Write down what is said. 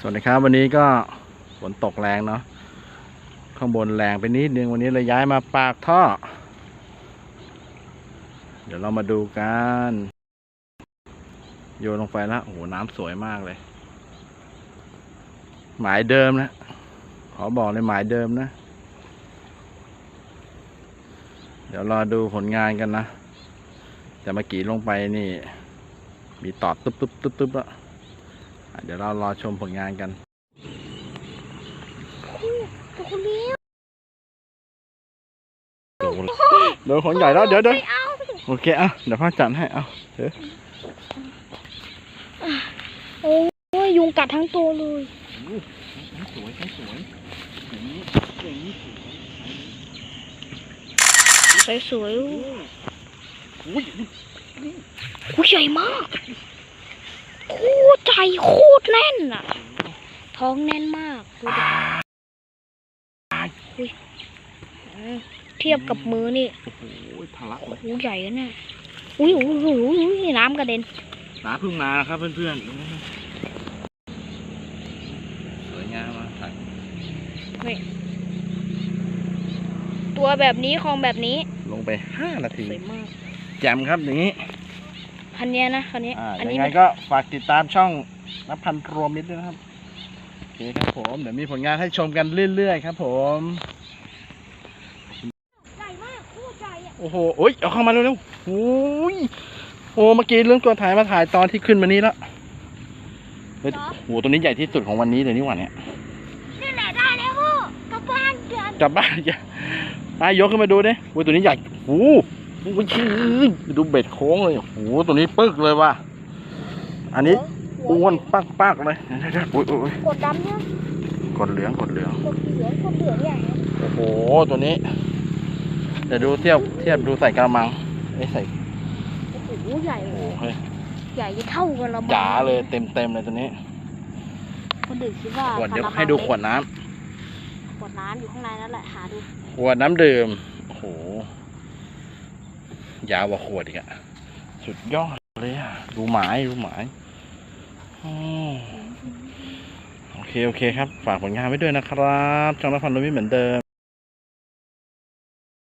สวัสดีครับวันนี้ก็ฝนตกแรงเนาะข้างบนแรงไปนิดนึงวันนี้เราย้ายมาปากท่อ เดี๋ยวเรามาดูกันโยนลงไปแล้วโอ้โหน้ำสวยมากเลย หมายเดิมนะขอบอกเลยหมายเดิมนะ เดี๋ยวรอดูผลงานกันนะแต่เมื่อกี้ลงไปนี่ มีตอดตุ๊บตุ๊บตุ๊บตุ๊บแล้วอะ เดี๋ยวเรารอชมผลงานกันตัวคนเดียวโดนโดนของใหญ่แล้วเดี๋ยวเดี๋ยวไม่เอาโอเคอะเดี๋ยวพ่อจัดให้เอาเดี๋ยวโอ้ยยุงกัดทั้งตัวเลยสวยสวยอย่างนี้อย่างนี้สวยสวยๆอุ้ยโอ้ยใหญ่มากโคตรใจโคตรแน่นอะ ท้องแน่นมากดูดิอืมเทียบกับมือนี่โอ้โหทะลักเลยโอ้ใหญ่อะเนี่ยอุ้ยอุ้ยอุ้ยอุ้ยน้ำกระเด็นน้าเพิ่งมานะครับเพื่อนๆสวยงามมากถ่ายตัวแบบนี้คลองแบบนี้ ลงไปห้านาทีสวยมากแจ่มครับอย่างนี้ คันเนี้ยนะคันนี้ อ่าอันยันี้งไงมันก็ฝากติดตามช่องนับพันรวมมิตรด้วยนะครับโอเคครับผมเดี๋ยวมีผลงานให้ชมกันเรื่อยๆครับ ผม ใหญ่มากโคตรใหญ่อะโอ้โหโอ้ยเอาเข้ามาเร็วๆโอ้ยโอ้เมื่อกี้เรื่องตัวถ่ายมาถ่ายตอนที่ขึ้นมานี้แล้วเฮ้ยโอ้โหตัวนี้ใหญ่ที่สุดของวันนี้เลยนี่หว่าเนี่ยนี่แหละได้แล้วพ่อกลับบ้านเดือน กลับบ้านอย่าไปยกขึ้นมาดูดิโอ้ยตัวนี้ใหญ่โอ้โห โอ้ยชื่อดูเบ็ดโค้งเลย โอ้โห ตัวนี้ปึ๊กเลยว่ะ อันนี้อ้วนปักๆเลยเดี๋ยวๆๆโอ้ยโอ้ยกดดำเนี่ยกดเหลืองกดเหลืองกดเหลืองกดเหลืองใหญ่นะโอ้โห ตัวนี้ เดี๋ยวดูเทียบเทียบดูใส่กระมังไอ้ยใส่ โอ้โหใหญ่โอ้โหเฮ้ยใหญ่เท่ากันละมั้งจ๋าเลยเต็มเต็มๆเลยตัวนี้คนดื่มคิดว่าขวดเดี๋ยวกะละมังให้ดูขวดน้ำขวดน้ำอยู่ข้างในนั่นแหละหาดู ขวดน้ำดื่ม โอ้โห ยาวกว่าขวดอีกอะสุดยอดเลยอะดูหมายดูหมายโอเค โอเคครับ ฝากผลงานไว้ด้วยนะครับช่องละครลมิเหมือนเดิม